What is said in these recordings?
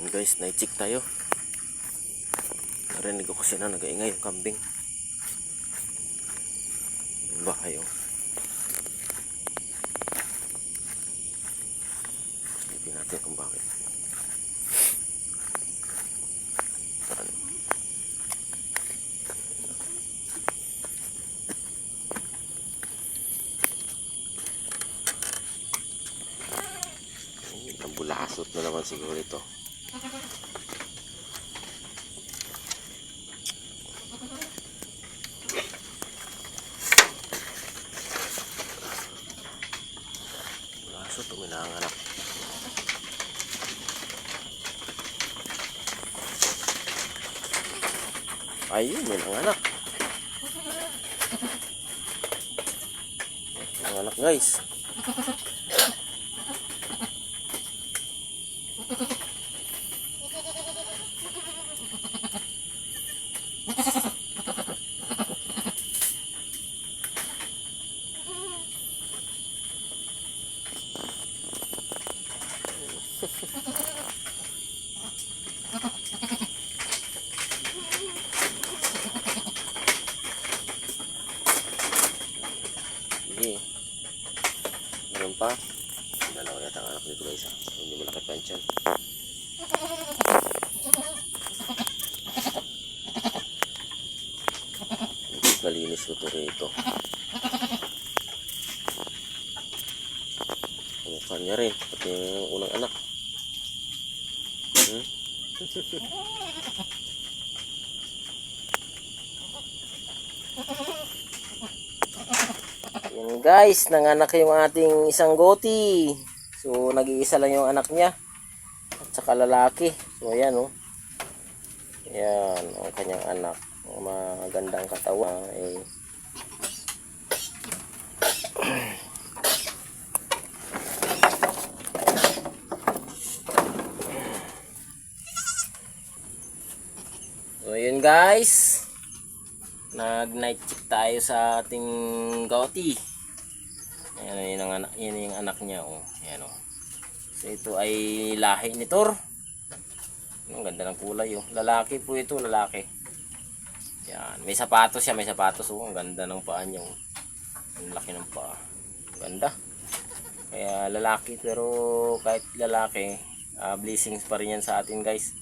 Yun guys, night-check tayo. Narinig ko kasi na nag-aingay yung kambing. Bahay oh. Silipin natin kung bakit. Saan? Ay, Nabulasot na naman siguro ito. Bulasot, uminanganak. Ayun, may nanganak. Nanganak guys. Sige. Meron pa. Dalawa yata ang anak nito guys. Hindi malaki pa yan tiyan. Nalinis ko to rito. Mukha niya rin. Pati yung unang anak. Hmm? Guys, nanganak yung ating isang goti. So, nag-iisa lang yung anak niya. At saka lalaki. So, ayan oh. Yan, ang kanyang anak. Ang magandang katawan. Eh. So, yun guys. Nag-night check tayo sa ating goti. Ayan yun ang anak, yun yung anak niya oh. Ayan oh. So ito ay lahi ni Thor. Ang ganda ng kulay oh. Lalaki po ito, lalaki. Yan, may sapatos siya, may sapatos oh. Ang ganda ng paa niya oh. Ang laki ng paa. Ganda. Kaya lalaki pero kahit lalaki, ah, blessings pa rin yan sa atin guys.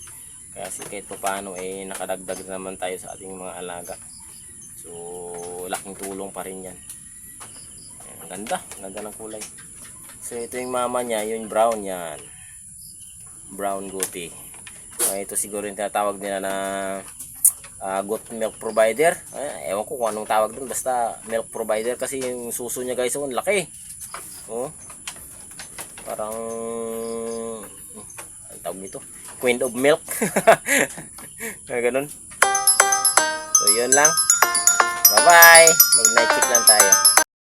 Kaya si kahit pa paano eh nakadagdag naman tayo sa ating mga alaga. So, laking tulong pa rin yan. Ganda, ganda ng kulay. So, ito yung mama niya, yung brown yan. Brown goatee. Ah, ito siguro yung tinatawag nila na ah, goat milk provider. Ay, ewan ko kung anong tawag dun. Basta milk provider kasi yung suso niya guys, oh, ang laki. Oh. Parang, ang tawag nito? Queen of milk. Ganun. So, yun lang. Bye-bye. Mag-night lang tayo.